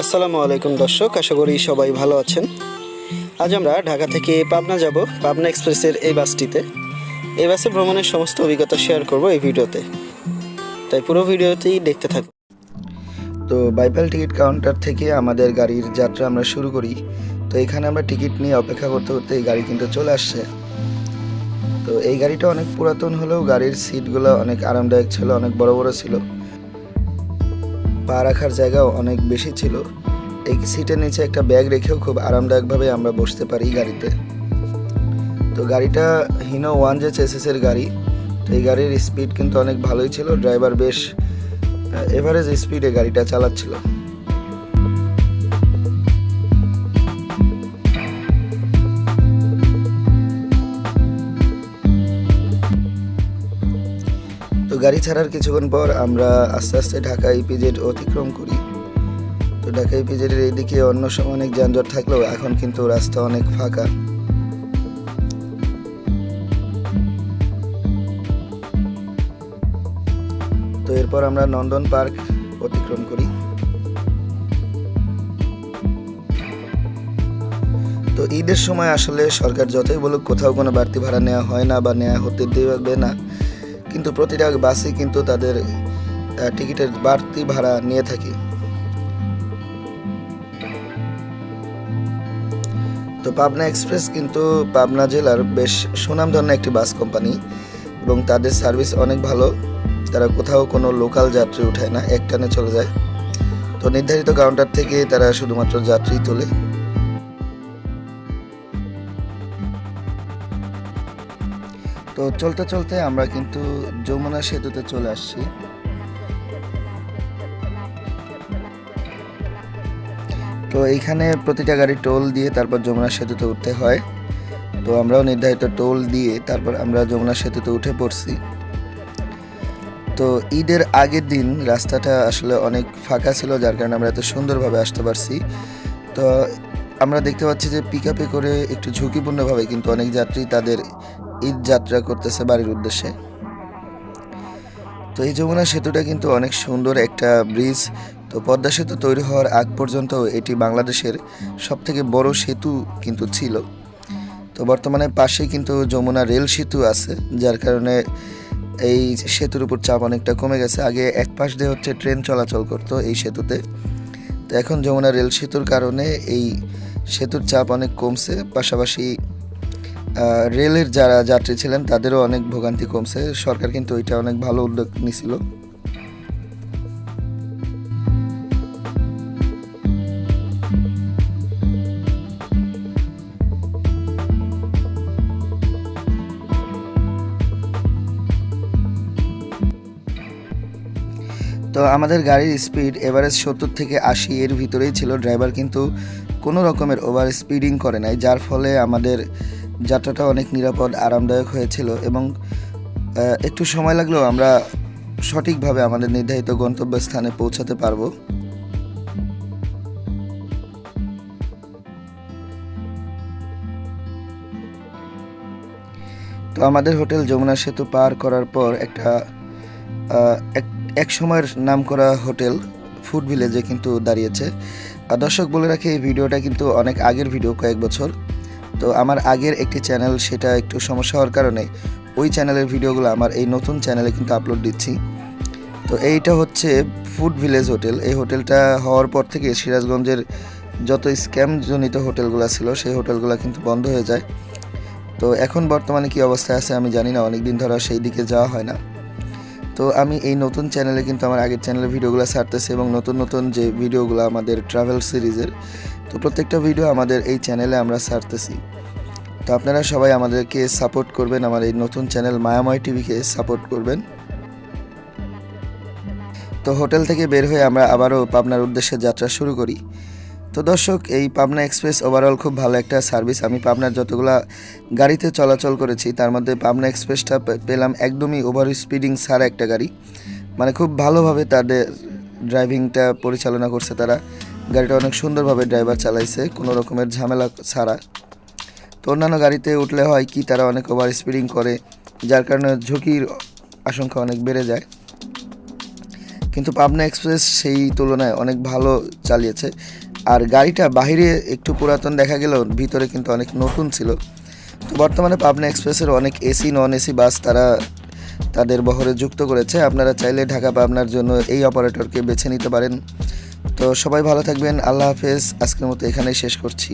আসসালামু আলাইকুম দর্শক, আশা করি সবাই ভালো আছেন। আজ আমরা ঢাকা থেকে পাবনা যাব, পাবনা এক্সপ্রেসের এই বাসটিতে। এই বাসে ভ্রমণের সমস্ত অভিজ্ঞতা শেয়ার করব এই ভিডিওতে। তাই পুরো ভিডিওতেই দেখতে থাকুন। তো বাইপাল টিকিট কাউন্টার থেকে আমাদের গাড়ির যাত্রা আমরা শুরু করি। তো এখানে আমরা টিকিট নিয়ে অপেক্ষা করতে করতে এই গাড়ি কিন্তু চলে আসছে। তো এই গাড়িটা অনেক পুরাতন হলেও গাড়ির সিটগুলো অনেক আরামদায়ক ছিল, অনেক বড় বড় ছিল। পা রাখার জায়গাও অনেক বেশি ছিল। এই সিটের নিচে একটা ব্যাগ রেখেও খুব আরামদায়কভাবে আমরা বসতে পারি গাড়িতে। তো গাড়িটা হিনো ওয়ান যে চেসেসের গাড়ি। তো এই গাড়ির স্পিড কিন্তু অনেক ভালোই ছিল। ড্রাইভার বেশ এভারেজ স্পিডে গাড়িটা চালাচ্ছিল। গাড়ি ছাড়ার কিছুক্ষণ পর আমরা আস্তে আস্তে ঢাকা ইপিজেড অতিক্রম করি। তো ঢাকা ইপিজেডের এইদিকে অন্য সময় অনেক যানজট থাকলেও এখন কিন্তু রাস্তা অনেক ফাঁকা। তো এরপর আমরা নন্দন পার্ক অতিক্রম করি। তো ঈদের সময় আসলে সরকার যতই বলুক কোথাও কোনো বাড়তি ভাড়া নেওয়া হয় না বা নেওয়া হতে দেবে না। কিন্তু প্রতিটা বাসে কিন্তু তাদের টিকিটের বাড়তি ভাড়া নিয়ে থাকে। তো পাবনা এক্সপ্রেস কিন্তু পাবনা জেলার বেশ সুনামধন্য একটি বাস কোম্পানি এবং তাদের সার্ভিস অনেক ভালো। তারা কোথাও কোনো লোকাল যাত্রী উঠায় না একটানে চলে যায়। তো নির্ধারিত কাউন্টার থেকে তারা শুধুমাত্র যাত্রী তোলে। তো চলতে চলতে আমরা কিন্তু যমুনা সেতুতে চলে আসছি। তো এইখানে প্রতিটা গাড়ি টোল দিয়ে তারপর যমুনা সেতুতে উঠতে হয়। তো আমরাও নির্ধারিত টোল দিয়ে তারপর আমরা যমুনা সেতুতে উঠে পড়ছি। তো ঈদের আগের দিন রাস্তাটা আসলে অনেক ফাঁকা ছিল, যার কারণে আমরা এত সুন্দরভাবে আসতে পারছি। তো আমরা দেখতে পাচ্ছি যে পিক আপে করে একটু ঝুঁকিপূর্ণভাবে কিন্তু অনেক যাত্রী তাদের ঈদ যাত্রা করতেছে বাড়ির উদ্দেশ্যে। তো এই যমুনা সেতুটা কিন্তু অনেক সুন্দর একটা ব্রিজ তো পদ্মা সেতু তৈরি হওয়ার আগ পর্যন্ত এটি বাংলাদেশের সব থেকে বড় সেতু কিন্তু ছিল। তো বর্তমানে পাশে কিন্তু যমুনা রেল সেতু আছে, যার কারণে এই সেতুর উপর চাপ অনেকটা কমে গেছে। আগে এক পাশ দিয়ে হচ্ছে ট্রেন চলাচল করতো এই সেতুতে। তো এখন যমুনা রেল সেতুর কারণে এই সেতুর চাপ অনেক কমছে। পাশাপাশি রেলের যারা যাত্রী ছিলেন, তাদেরও অনেক ভোগান্তি কমছে। সরকার কিন্তু এটা অনেক ভালো উদ্যোগ নিছিল। তো আমাদের গাড়ির স্পিড এভারেজ সত্তর থেকে আশি এর ভিতরেই ছিল। ড্রাইভার কিন্তু কোনো রকমের ওভার স্পিডিং করে নাই, যার ফলে আমাদের যাত্রাটা অনেক নিরাপদ, আরামদায়ক হয়েছিল এবং একটু সময় লাগলেও আমরা সঠিকভাবে আমাদের নির্ধারিত গন্তব্যস্থানে পৌঁছাতে পারব। তো আমাদের হোটেল যমুনা সেতু পার করার পর একটা এক সময়ের নাম করা হোটেল, ফুড ভিলেজে কিন্তু দাঁড়িয়েছে। দর্শক বলে রাখি, এই ভিডিওটা কিন্তু অনেক আগের ভিডিও, কয়েক বছর। তো আমার আগের একটি চ্যানেল সেটা একটু সমস্যা হওয়ার কারণে ওই চ্যানেলের ভিডিওগুলো আমার এই নতুন চ্যানেলে কিন্তু আপলোড দিচ্ছি। তো এইটা হচ্ছে ফুড ভিলেজ হোটেল এই হোটেলটা হওয়ার পর থেকে সিরাজগঞ্জের যত স্ক্যামজনিত হোটেলগুলো ছিল, সেই হোটেলগুলো কিন্তু বন্ধ হয়ে যায়। তো এখন বর্তমানে কি অবস্থায় আছে আমি জানি না অনেক দিন ধরে সেই দিকে যাওয়া হয় না। তো আমি এই নতুন চ্যানেলে কিন্তু আমার আগের চ্যানেলের ভিডিওগুলো ছাড়তেছি এবং নতুন নতুন যে ভিডিওগুলো আমাদের ট্রাভেল সিরিজের তো প্রত্যেকটা ভিডিও আমাদের এই চ্যানেলে আমরা ছাড়তেছি। তো আপনারা সবাই আমাদেরকে সাপোর্ট করবেন, আমার এই নতুন চ্যানেল মায়াময় টিভিকে সাপোর্ট করবেন। তো হোটেল থেকে বের হয়ে আমরা আবারও পাবনার উদ্দেশ্যে যাত্রা শুরু করি। তো দর্শক, এই পাবনা এক্সপ্রেস ওভারঅল খুব ভালো একটা সার্ভিস আমি পাবনার যতগুলা গাড়িতে চলাচল করেছি, তার মধ্যে পাবনা এক্সপ্রেসটা পেলাম একদমই ওভার স্পিডিং ছাড়া একটা গাড়ি। মানে খুব ভালোভাবে তাদের ড্রাইভিংটা পরিচালনা করছে তারা। গাড়িটা অনেক সুন্দরভাবে ড্রাইভার চালাইছে, কোনো রকমের ঝামেলা ছাড়া। তো অন্যান্য গাড়িতে উঠলে হয় কি, তারা অনেক ওভার স্পিডিং করে, যার কারণে ঝুঁকির আশঙ্কা অনেক বেড়ে যায়। কিন্তু পাবনা এক্সপ্রেস সেই তুলনায় অনেক ভালো চালিয়েছে। আর গাড়িটা বাহিরে একটু পুরাতন দেখা গেলেও ভিতরে কিন্তু অনেক নতুন ছিল। তো বর্তমানে পাবনা এক্সপ্রেসের অনেক এসি নন এসি বাস তারা তাদের বহরে যুক্ত করেছে। আপনারা চাইলে ঢাকা পাবনার জন্য এই অপারেটরকে বেছে নিতে পারেন। তো সবাই ভালো থাকবেন, আল্লাহ হাফেজ। আজকের মতো এখানেই শেষ করছি।